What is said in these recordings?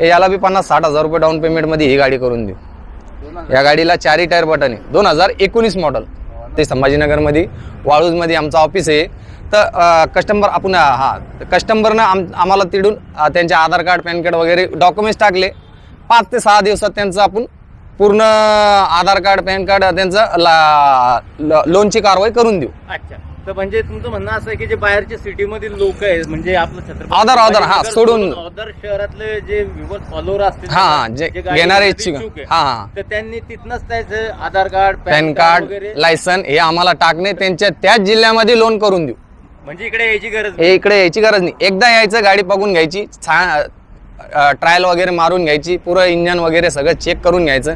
याला बी पन्नास साठ हजार रुपये डाऊन पेमेंटमध्ये ही गाडी करून देऊ. या गाडीला चारही टायर बटन आहे. दोन हजार एकोणीस मॉडल ते संभाजीनगरमध्ये वाळूजमध्ये आमचं ऑफिस आहे. तर कस्टमर आपण हां कस्टमरनं आम आम्हाला तिडून त्यांचे आधार कार्ड पॅन कार्ड वगैरे डॉक्युमेंट्स टाकले. पाच ते सहा दिवसात त्यांचं आपण पूर्ण आधार कार्ड पॅन कार्ड त्यांचं ला लोनची कारवाई करून देऊ. अच्छा. तर म्हणजे तुमचं म्हणणं असं आहे की जे बाहेरच्या सिटी मधील लोक आहेत म्हणजे आपलं छत्रपती ऑदर- ऑदर, हा, सोडून. ऑदर शहरातले जे व्ह्युअर फॉलोअर असतील हा, हा, जे गाडी घेणारे इच्छुक- आहे, हा, हा. तर त्यांनी तिथनच त्याचं आधार कार्ड पॅन कार्ड वगैरे लायसन हे आम्हाला टाकणे त्यांच्या त्याच जिल्ह्यामध्ये लोन करून देऊ म्हणजे इकडे यायची गरज हे इकडे यायची गरज नाही एकदा यायचं गाडी बघून घ्यायची छान ट्रायल वगैरे मारून घ्यायची पुरं इंजन वगैरे सगळं चेक करून घ्यायचं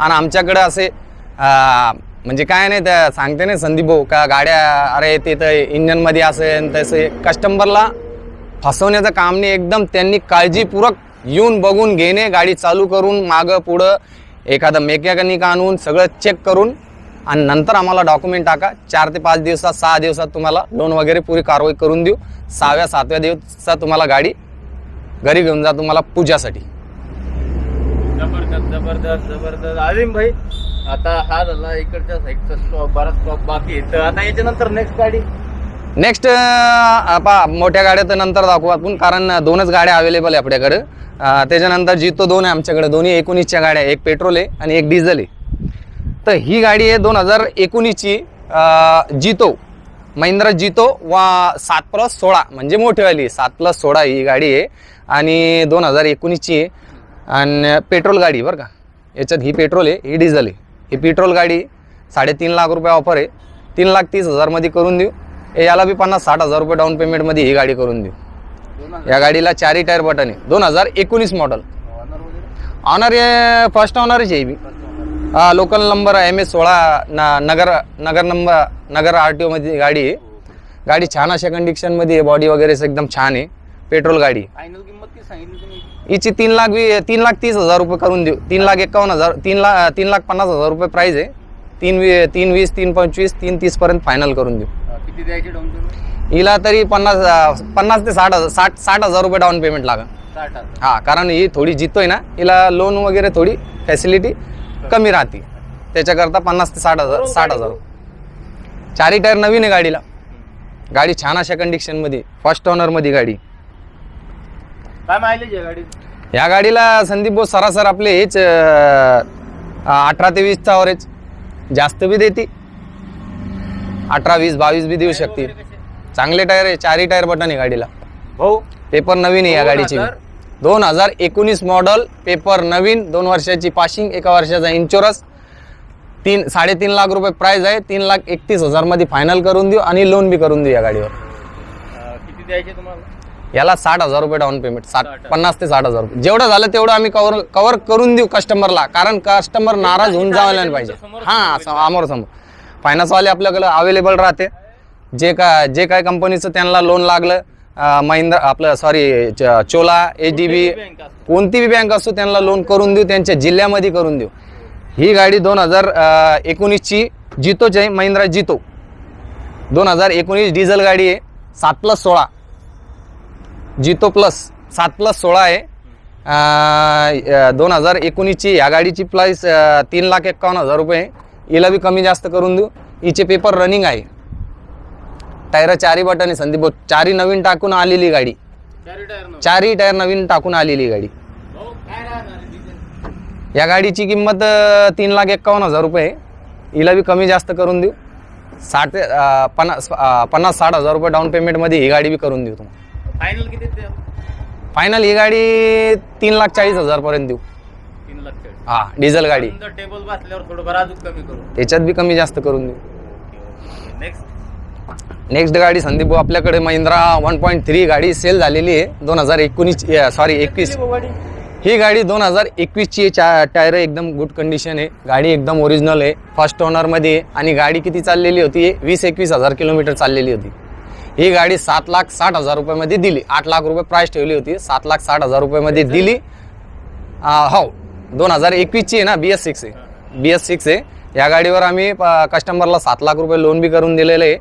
आणि आमच्याकडे असे अं, म्हणजे काय नाही त्या सांगते ना संदीप भाऊ का गाड्या अरे ते तर इंजनमध्ये असेल तसे कस्टमरला फसवण्याचं काम नाही एकदम त्यांनी काळजीपूर्वक येऊन बघून घेणे गाडी चालू करून मागं पुढं एखादं मेकॅनिक आणून सगळं चेक करून आणि नंतर आम्हाला डॉक्युमेंट टाका. चार ते पाच दिवसात सहा दिवसात तुम्हाला लोन वगैरे पुरी कारवाई करून देऊ. सहाव्या सातव्या दिवसात तुम्हाला गाडी घरी घेऊन जा तुम्हाला पूजासाठी. जबरदस्त जबरदस्त. आलिम भाई आता हा झाला इकडच्या साईडचा स्टॉक बराच स्टॉक बाकी आहे. तर आता याच्यानंतर नेक्स्ट गाडी? नेक्स्ट पा मोठ्या गाड्या तर नंतर दाखवू आपण कारण दोनच गाड्या अवेलेबल आहे आपल्याकडे. अं, त्याच्यानंतर जितो दोन आहे आमच्याकडे. दोन्ही एकोणीसच्या गाड्या आहे. एक पेट्रोल आहे आणि एक डिझेल आहे. तर ही गाडी आहे दोन हजार एकोणीसची जितो. महिंद्रा जितो वा सात प्लस सोळा. म्हणजे मोठीवाली सात प्लस सोळा ही गाडी आहे. आणि दोन हजार एकोणीसची आहे. आणि पेट्रोल गाडी बरं का. याच्यात ही पेट्रोल आहे ही डिझेल आहे. ही पेट्रोल गाडी साडेतीन लाख रुपये ऑफर आहे. तीन लाख तीस हजारमध्ये करून देऊ. ए याला बी पन्नास साठ हजार रुपये डाऊन पेमेंटमध्ये ही गाडी करून देऊ. या गाडीला चारही टायर बटन आहे. दोन हजार एकोणीस मॉडल ऑनर हे फर्स्ट ऑनरच आहे बी. हा लोकल नंबर एम एस सोळा न Nagar Nagar number Nagar R T ओमध्ये गाडी आहे. गाडी छान अशा कंडिशनमध्ये बॉडी वगैरे एकदम छान आहे. पेट्रोल गाडी फायनल किंमत हिची तीन लाख तीन लाख तीस हजार रुपये करून देऊ. तीन लाख एकावन्न हजार तीन लाख तीन लाख पन्नास हजार रुपये प्राईज आहे. तीन वी तीन वीस तीन पंचवीस तीन तीसपर्यंत फायनल करून देऊ. किती द्यायची डाऊन पेमेंट हिला तरी पन्नास पन्नास ते साठ हजार साठ साठ हजार रुपये डाऊन पेमेंट लागेल. हा कारण ही थोडी जितोय ना हिला लोन वगैरे थोडी फॅसिलिटी कमी राहते. त्याच्याकरता पन्नास ते साठ हजार साठ हजार. चारही टायर नवीन आहे गाडीला. गाडी छान अशा कंडिशनमध्ये फर्स्ट ओनरमध्ये गाडी. काय मायलेज आहे गाडी या गाडीला संदीप भाऊ सरासर आपले हेच अठरा ते वीसचा अवरेज जास्त बी देते. अठरा वीस बावीस बी देऊ शकते चांगले टायर आहे चारही टायर बटन आहे गाडीला. भाऊ पेपर नवीन आहे या गाडीची? दोन हजार एकोणीस मॉडल पेपर नवीन दोन वर्षाची पासिंग एका वर्षाचा इन्शुरन्स तीन साडेतीन लाख रुपये प्राइस आहे. तीन लाख एकतीस हजारमध्ये फायनल करून देऊ आणि लोन बी करून देऊ या गाडीवर. किती द्यायचे तुम्हाला? याला साठ हजार रुपये डाऊन पेमेंट साठ. पन्नास ते साठ हजार रुपये. जेवढं झालं तेवढं आम्ही कव्हर कव्हर करून देऊ कस्टमरला कारण कस्टमर नाराज होऊन जायला नाही पाहिजे. हां समोर. समोर फायनान्सवाले आपल्याकडे अवेलेबल राहते. जे का जे काय कंपनीचं त्यांना लोन लागलं महिंद्रा आपलं sorry Chola H D B. कोणती बी बँक असो त्यांना लोन करून देऊ त्यांच्या जिल्ह्यामध्ये करून देऊ. ही गाडी दोन हजार एकोणीसची जितोच आहे महिंद्रा जितो. दोन हजार एकोणीस डिझेल गाडी आहे सात प्लस सोळा. जितो प्लस सात प्लस सोळा आहे दोन हजार एकोणीसची ह्या गाडीची प्राईस तीन लाख एक्कावन्न हजार रुपये. हिला बी कमी जास्त करून देऊ हिचे पेपर रनिंग आहे टायर चारी बटन आहे संदीप. चारी नवीन टाकून आलेली गाडी चारी टायर न चारही टायर नवीन टाकून आलेली गाडी? या गाडीची किंमत तीन लाख एक्कावन्न हजार रुपये. हिला बी कमी जास्त करून देऊ साठ पन्नास पन्नास साठ हजार रुपये डाऊन पेमेंटमध्ये ही गाडी बी करून देऊ तुम्हाला फायनल किती द्या फायनल ही गाडी तीन लाख चाळीस हजारपर्यंत देऊ. तीन लाख चाळीस. हा डिझेल गाडी. समजा टेबल बसल्यावर थोडंफार अजून कमी करू. त्याच्यात बी कमी जास्त करून देऊ. नेक्स्ट नेक्स्ट गाडी संदीप भाऊ आपल्याकडे महिंद्रा वन पॉईंट थ्री गाडी सेल झालेली आहे. दोन हजार एकोणीस सॉरी एकवीस. ही गाडी दोन हजार एकवीसची चा टायर एकदम गुड कंडिशन आहे. गाडी एकदम ओरिजिनल आहे. फर्स्ट ओनरमध्ये आहे. आणि गाडी किती चाललेली होती? वीस एकवीस हजार किलोमीटर चाललेली होती. ही गाडी सात लाख साठ हजार रुपयामध्ये दिली. आठ लाख रुपये प्राईस ठेवली होती. सात लाख साठ हजार रुपयामध्ये दिली. हो. दोन हजार एकवीसची आहे ना बी एस सिक्स आहे. बी एस सिक्स आहे. या गाडीवर आम्ही कस्टमरला सात लाख रुपये लोन बी करून दिलेलं आहे.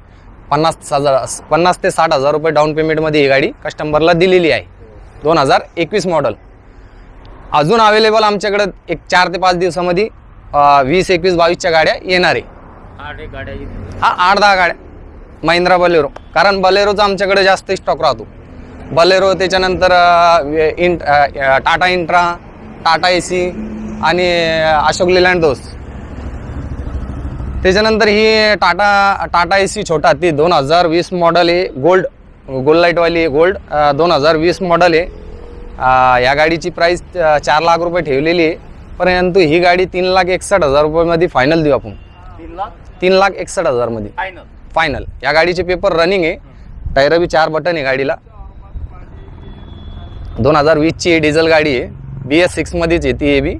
पन्नास हजार पन्नास ते साठ हजार रुपये डाऊन पेमेंटमध्ये ही गाडी कस्टमरला दिलेली आहे. दोन हजार एकवीस मॉडल अजून अवेलेबल आमच्याकडं एक चार ते पाच दिवसामध्ये वीस एकवीस बावीसच्या गाड्या येणार आहे. आठ एक गाड्या येतील. हा आठ दहा गाड्या. महिंद्रा बलेरो. कारण बलेरोचा आमच्याकडे जास्त स्टॉक राहतो. बलेरो त्याच्यानंतर अं, Tata Intra Tata A C आणि अशोक लेलँड दोस्त. त्याच्यानंतर ही टाटा टाटा ए सी छोटा ती दोन हजार वीस मॉडल आहे. गोल्ड गोल्ड लाईटवाली गोल्ड दोन हजार वीस मॉडल आहे. या गाडीची प्राईस चार लाख रुपये ठेवलेली आहे. परंतु ही गाडी तीन लाख एकसष्ट हजार रुपयामध्ये फायनल देऊ आपण. तीन लाख? तीन लाख एकसष्ट हजारमध्ये फायनल फायनल या गाडीचे पेपर रनिंग आहे. टायर बी चार बटन आहे गाडीला. दोन हजार वीसची डिझेल गाडी आहे. बी एस सिक्समध्येच येते हे बी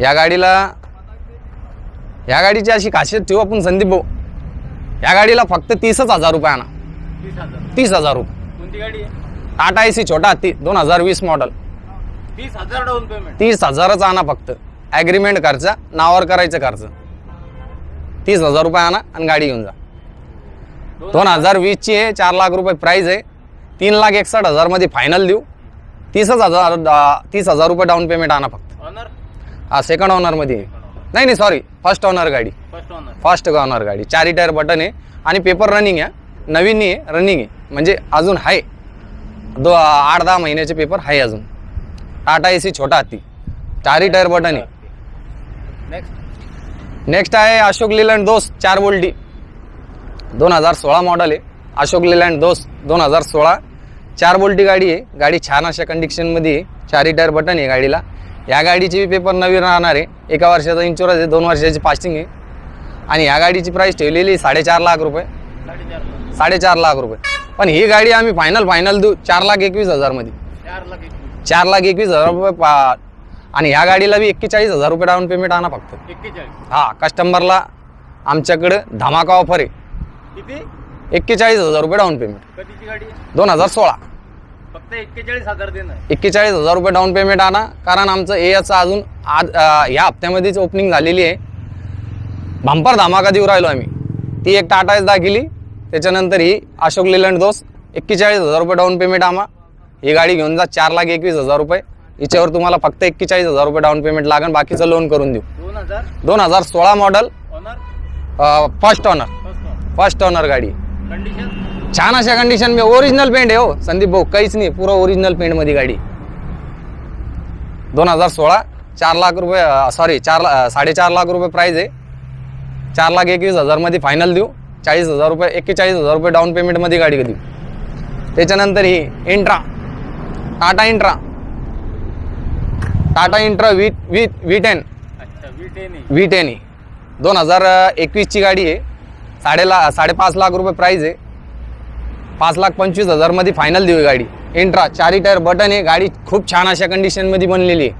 या गाडीला या गाडीची अशी खासियत ठेवू आपण संदीप भाऊ. या गाडीला फक्त तीसच हजार रुपये आणा. तीस हजार रुपये. आहे? टाटा ए सी छोटा हत्ती दोन हजार वीस मॉडल तीस हजार डाऊन पेमेंट तीस हजारच आणा फक्त. ॲग्रीमेंट खर्च नावावर करायचं खर्च. तीस हजार रुपये आणा आणि गाडी घेऊन जा. दोन हजार वीसची आहे चार लाख रुपये प्राईज आहे. तीन लाख एकसष्ट हजारमध्ये फायनल देऊ. तीसच हजार तीस हजार रुपये डाऊन पेमेंट आणा फक्त. ऑनर हा सेकंड ओनरमध्ये आहे. नाही नाही सॉरी फर्स्ट ओनर गाडी. फर्स्ट ऑनर फर्स्ट गाडी. चारी टायर बटन आहे. आणि पेपर रनिंग आहे. नवीन नाही आहे रनिंग आहे. म्हणजे अजून आहे. दो आठ दहा महिन्याचे पेपर आहे अजून. टाटा ए सी छोटा हत्ती चारी टायर बटन आहे. नेक्स्ट नेक्स्ट आहे अशोक लेलँड दोस्त चार बोल्टी. दोन हजार सोळा मॉडल आहे. अशोक लेलँड दोस्त दोन हजार सोळा. चार बोल्टी गाडी आहे. गाडी छान अशा कंडिशनमध्ये आहे. चारी टायर बटन आहे गाडीला. या गाडीचे पेपर नवीन राहणार आहे. एका वर्षाचा इन्शुरन्स आहे. दोन वर्षाची पासिंग आहे. आणि या गाडीची प्राईस ठेवलेली आहे साडेचार लाख रुपये. साडेचार लाख रुपये. पण ही गाडी आम्ही फायनल फायनल देऊ. चार लाख एकवीस हजारमध्ये चार लाख एकवीस हजार रुपये पा आणि ह्या गाडीला बी एक्केचाळीस हजार रुपये डाऊन पेमेंट आणा फक्त. हा कस्टमरला आमच्याकडे धमाका ऑफर आहे. किती? एक्केचाळीस हजार रुपये डाऊन पेमेंट कधीची गाडी? आहे दोन हजार सोळा. फक्त एक्केचाळीस हजार देणं. आहे. एक्केचाळीस हजार रुपये डाऊन पेमेंट आणा कारण आमचं ए याचं अजून आज अं, या हप्त्यामध्येच ओपनिंग झालेली आहे. भांपर धमाका देऊ राहिलो आम्ही. ती एक टाटा एस दाखिली. त्याच्यानंतर ही अशोक लेलँड दोस्त. एक्केचाळीस हजार रुपये डाऊन पेमेंट आम्हा. ही गाडी घेऊन जा चार लाख एकवीस हजार रुपये. हिच्यावर तुम्हाला फक्त एक्केचाळीस हजार रुपये डाऊन पेमेंट लागेल बाकीचं लोन करून देऊ. दोन हजार? दोन हजार सोळा model owner first owner first owner first owner गाडी. कंडिशन छान अशा कंडिशन में ओरिजिनल पेंट आहे हो. संदीप भाऊ काहीच नाही. पुरं ओरिजिनल पेंटमध्ये गाडी. दोन हजार सोळा चार लाख रुपये सॉरी चार ला- साडेचार लाख रुपये प्राईज आहे. चार लाख एकवीस हजारमध्ये फायनल देऊ. चाळीस हजार रुपये एक्केचाळीस हजार रुपये डाऊन पेमेंटमध्ये गाडी देऊ. त्याच्यानंतर ही Intra Tata Intra Tata Intra V V V ten V ten ten दोन हजार एकवीसची गाडी आहे. साडेला साडेपाच लाख रुपये प्राईज आहे. पाच लाख पंचवीस हजारमध्ये फायनल देऊ गाडी. इंट्रा चारी टायर बटन आहे. गाडी खूप छान अशा कंडिशनमध्ये बनलेली आहे.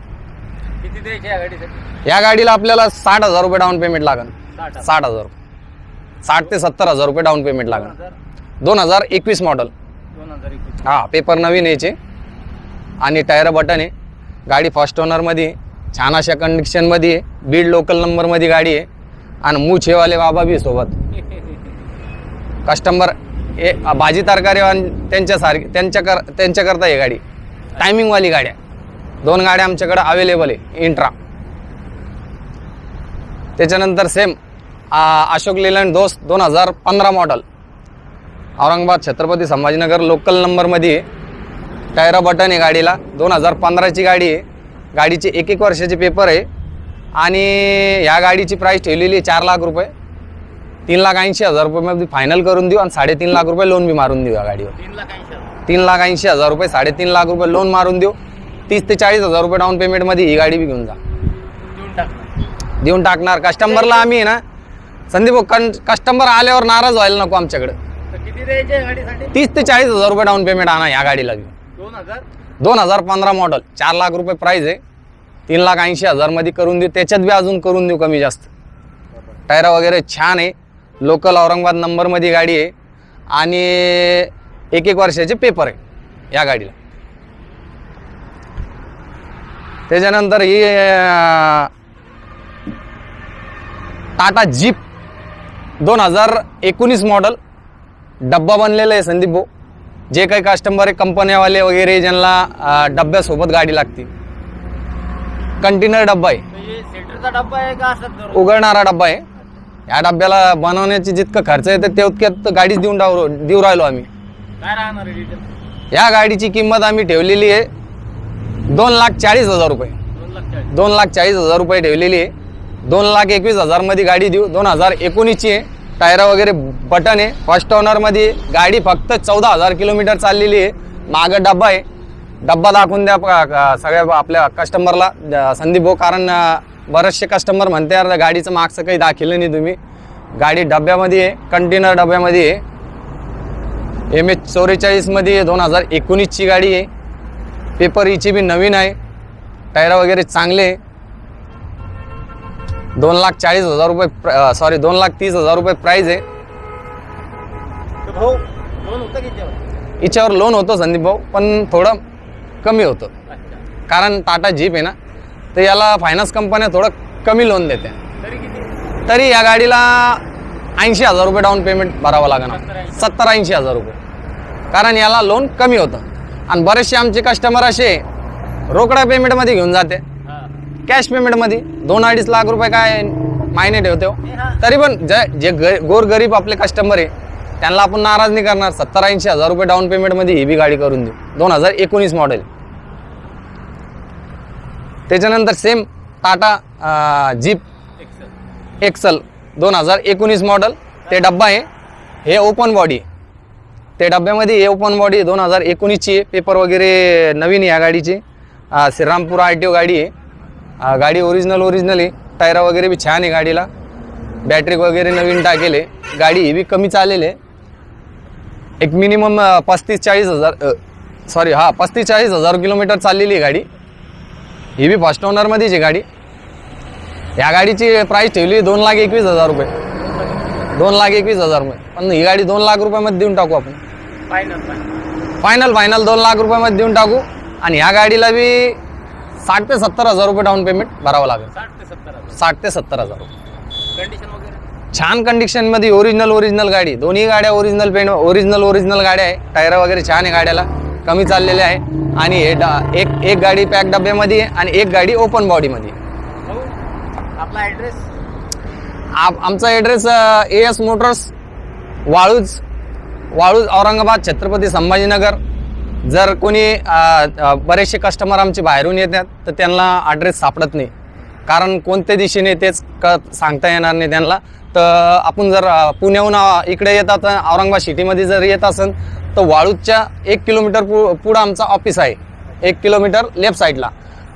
किती द्यायची या गाडीसाठी? या गाडीला आपल्याला साठ हजार रुपये डाऊन पेमेंट लागेल. साठ हजार. साठ ते सत्तर हजार रुपये डाऊन पेमेंट लागेल. दोन हजार? एकवीस मॉडल हा पेपर नवीन यायचे. आणि टायर बटन आहे. गाडी फर्स्ट ओनरमध्ये. छान अशा कंडिशनमध्ये आहे. बीड लोकल नंबरमध्ये गाडी आहे. आणि मुछेवाले बाबा बी सोबत. कस्टमर हे भाजी तरकारी त्यांच्यासारखी त्यांच्याकर त्यांच्याकरता ही गाडी. टायमिंगवाली गाड्या दोन गाड्या आमच्याकडं अवेलेबल आहे इंट्रा त्याच्यानंतर सेम अशोक लेलँड दोस्त दोन हजार पंधरा मॉडल औरंगाबाद छत्रपती संभाजीनगर लोकल नंबरमध्ये टायरा बटन आहे गाडीला. दोन हजार पंधराची गाडी आहे. गाडीचे एक एक वर्षाचे पेपर आहे. आणि ह्या गाडीची प्राईस ठेवलेली आहे चार लाख रुपये. तीन लाख ऐंशी हजार रुपयेमध्ये फायनल करून देऊ आणि साडेतीन लाख रुपये लोन बी मारून देऊ या गाडीवर. तीन लाख ऐंशी हजार तीन लाख ऐंशी हजार रुपये साडेतीन लाख रुपये लोन मारून देऊ. तीस ते चाळीस हजार रुपये डाऊन पेमेंटमध्ये ही गाडी बी घेऊन जा. देऊन टाकणार. देऊन टाकणार. कस्टमरला आम्ही आहे ना संदीप कन कस्टमर आल्यावर नाराज व्हायला नको आमच्याकडे. तर किती द्यायचे या गाडीसाठी? तीस ते चाळीस हजार रुपये डाऊन पेमेंट आणा या गाडीला दोन हजार? दोन हजार पंधरा मॉडल चार लाख रुपये प्राईज आहे. तीन लाख ऐंशी हजारमध्ये करून देऊ. त्याच्यात बी अजून करून देऊ कमी जास्त. टायर वगैरे छान आहे. लोकल औरंगाबाद नंबरमध्ये गाडी आहे. आणि एक एक वर्षाचे पेपर आहे या गाडीला. त्याच्यानंतर ही टाटा जीप दोन हजार एकोणीस मॉडल डब्बा बनलेला आहे संदीप भाऊ. जे काही कस्टमर आहे कंपन्यावाले वगैरे ज्यांना डब्यासोबत गाडी लागते. कंटेनर डब्बा आहे. म्हणजे सेंटरचा डब्बा आहे का असं उघडणारा डब्बा आहे. या डब्याला बनवण्याची जितकं खर्च येतं तेवढ्यात गाडीच देऊन टाव देऊ राहिलो आम्ही. काय राहणार आहे डिटेल या गाडीची किंमत आम्ही ठेवलेली आहे. दोन लाख चाळीस हजार रुपये. दोन लाख चाळीस. दोन लाख चाळीस हजार रुपये ठेवलेली आहे. दोन लाख एकवीस हजारमध्ये गाडी देऊ दोन हजार एकोणीसची आहे. टायरा वगैरे बटन आहे. फर्स्ट ओनरमध्ये. गाडी फक्त चौदा हजार किलोमीटर चाललेली आहे. मागं डब्बा आहे. डब्बा दाखवून द्या प- क- सगळ्या आपल्या कस्टमरला संदीप भाऊ कारण अं, बरेचसे कस्टमर म्हणते यार गाडीचं मागचं काही दाखिलं नाही तुम्ही. गाडी डब्यामध्ये आहे कंटेनर डब्यामध्ये आहे. एम एच चौवेचाळीसमध्ये आहे दोन हजार एकोणीसची गाडी आहे. पेपर हिची बी नवीन आहे. टायरा वगैरे चांगले आहे. दोन लाख चाळीस हजार रुपये सॉरी दोन लाख तीस हजार रुपये प्राईज आहे. भाऊ लोन होतं हिच्यावर लोन होतं संदीप भाऊ पण थोडं कमी होतं. कारण टाटा जीप आहे ना तर याला फायनान्स कंपन्या थोडं कमी लोन देते. तरी या गाडीला ऐंशी हजार रुपये डाऊन पेमेंट भरावं लागणार सत्तर ऐंशी हजार रुपये. कारण याला लोन कमी होतं. आणि बरेचसे आमचे कस्टमर असे रोकडा पेमेंटमध्ये घेऊन जाते. हां. कॅश पेमेंटमध्ये दोन अडीच लाख रुपये काय मायने ठेवते. हो. तरी पण जे जे ग- गोरगरीब आपले कस्टमर आहे त्यांना आपण नाराज नाही करणार. सत्तर ऐंशी हजार रुपये डाऊन पेमेंटमध्ये ही बी गाडी करून देऊ. दोन हजार एकोणीस मॉडेल त्याच्यानंतर सेम टाटा जीप एक्सल दोन हजार एकोणीस मॉडल ते डब्बा आहे. हे ओपन बॉडी ते डब्यामध्ये हे ओपन बॉडी दोन हजार एकोणीसची आहे. पेपर वगैरे नवीन आहे या गाडीची. श्रीरामपूर आर टी ओ गाडी आहे. गाडी ओरिजिनल ओरिजिनल आहे. टायरा वगैरे बी छान आहे गाडीला. बॅटरी वगैरे नवीन टाकेल आहे. गाडी ही बी कमी चालेल आहे. एक मिनिमम पस्तीस चाळीस हजार सॉरी हां पस्तीस चाळीस हजार किलोमीटर चाललेली आहे गाडी. ही बी फर्स्ट ओनरमध्येच आहे गाडी. या गाडीची प्राईस ठेवली दोन लाख एकवीस हजार रुपये. दोन लाख एकवीस हजार रुपये पण ही गाडी दोन लाख रुपयामध्ये देऊन टाकू आपण. फायनल फायनल फायनल दोन लाख रुपयामध्ये देऊन टाकू. आणि ह्या गाडीला बी साठ ते सत्तर हजार रुपये डाऊन पेमेंट भरावं लागेल. साठ ते सत्तर हजार. रुपये. छान कंडिशनमध्ये ओरिजिनल ओरिजिनल गाडी. दोन्ही गाड्या ओरिजिनल पेंट ओरिजिनल ओरिजिनल गाड्या आहे. टायर वगैरे छान आहे गाड्याला. कमी चाललेले आहे. आणि हे डा- एक एक गाडी पॅक डब्यामध्ये आणि एक गाडी ओपन बॉडीमध्ये. भाऊ आपला ॲड्रेस आप आमचा address A S Motors Waluj Waluj Aurangabad Chhatrapati Sambhajinagar. जर कोणी बरेचसे कस्टमर आमचे बाहेरून येतात तर त्यांना ॲड्रेस सापडत नाही. कारण कोणत्या दिशेने तेच क सांगता येणार नाही त्यांना. तर आपण जर पुण्याहून इकडे येतात औरंगाबाद सिटीमध्ये जर येत असेल तर वाळूजच्या एक किलोमीटर पु पुढं आमचं ऑफिस आहे. एक किलोमीटर लेफ्ट साईडला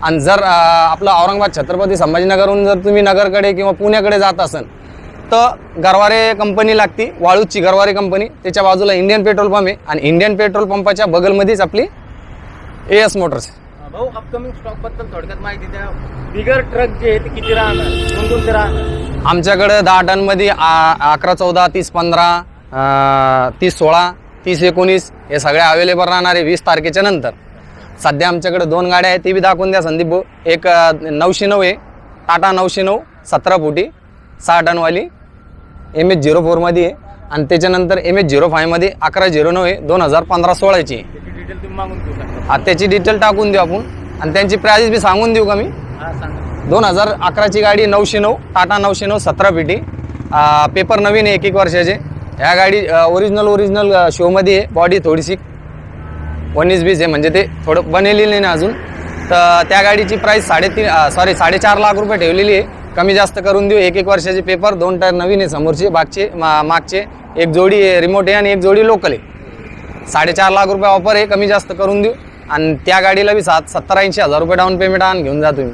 आणि जर आपलं औरंगाबाद छत्रपती संभाजीनगरहून जर तुम्ही नगरकडे किंवा पुण्याकडे जात असाल तर गरवारे कंपनी लागती वाळूजची गरवारे कंपनी त्याच्या बाजूला इंडियन पेट्रोल पंप आहे. आणि इंडियन पेट्रोल पंपाच्या बगलमध्येच आपली ए एस मोटर्स आहे. भाऊ अपकमिंग स्टॉकबद्दल थोडक्यात माहिती द्या. बिगर ट्रक जे आहे ते किती राहणार? कोणकोणते राहणार? आमच्याकडं दहा टनमध्ये अकरा चौदा तीस पंधरा तीस सोळा तीस एकोणीस हे सगळे अवेलेबल राहणार आहे वीस तारखेच्या नंतर. सध्या आमच्याकडे दोन गाड्या आहेत ते बी दाखवून द्या संदीप भाऊ. एक नऊशे नऊ आहे. टाटा नऊशे नऊ सतरा फुटी सहा टनवाली एम एच झिरो फोरमध्ये आहे. आणि त्याच्यानंतर एम एच झिरो फायमध्ये अकरा झिरो नऊ आहे दोन हजार पंधरा सोळाची आहे. त्याची डिटेल तुम्ही मागून घेऊ शकता. आ, त्याची डिटेल टाकून देऊ आपण. आणि त्यांची प्राईस बी सांगून देऊ का मी? दोन हजार अकराची गाडी नऊशे नऊ टाटा नऊशे नऊ सतरा पेटी पेपर नवीन आहे एक एक वर्षाचे. ह्या गाडी ओरिजिनल ओरिजिनल शोमध्ये आहे. बॉडी थोडीशी वन इज बीस आहे. म्हणजे ते थोडं बनलेली नाही ना अजून. तर त्या गाडीची प्राईस साडेतीन सॉरी साडेचार लाख रुपये ठेवलेली आहे. कमी जास्त करून देऊ. एक एक वर्षाचे पेपर दोन टायर नवीन आहे समोरचे बागचे मा मागचे. एक जोडी रिमोट आहे आणि एक जोडी लोकल आहे. साडेचार लाख रुपये ऑफर आहे. कमी जास्त करून देऊ. आणि त्या गाडीला बी सात सत्तर ऐंशी हजार रुपये डाऊन पेमेंट आणून घेऊन जा तुम्ही.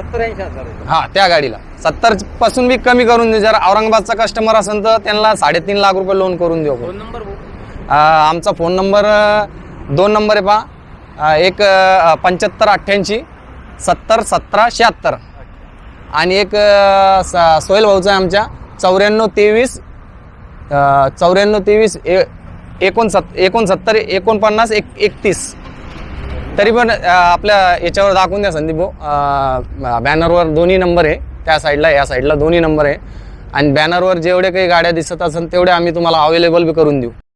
सत्तर ऐंशी हजार रुपये हा त्या गाडीला. सत्तरपासून बी कमी करून देऊ जर औरंगाबादचा कस्टमर असेल तर त्यांना साडेतीन लाख रुपये लोन करून देऊ आपण. फोन नंबर अं, आमचा फोन नंबर अं, दोन नंबर आहे पहा. एक पंच्याहत्तर अठ्ठ्याऐंशी सत्तर सतरा शहात्तर. आणि एक अं, स- सोहेल भाऊचा आहे आमच्या. चौऱ्याण्णव तेवीस अं, चौऱ्याण्णव तेवीस ए एकोणसत् एकोणसत्तर एकोणपन्नास एक एकतीस. तरी पण आपल्या याच्यावर दाखवून द्या संदीप भाऊ. बॅनरवर दोन्ही नंबर आहे. त्या साईडला या साईडला दोन्ही नंबर आहे. आणि बॅनरवर जेवढे काही गाड्या दिसत असेल तेवढे आम्ही तुम्हाला अवेलेबल बी करून देऊ.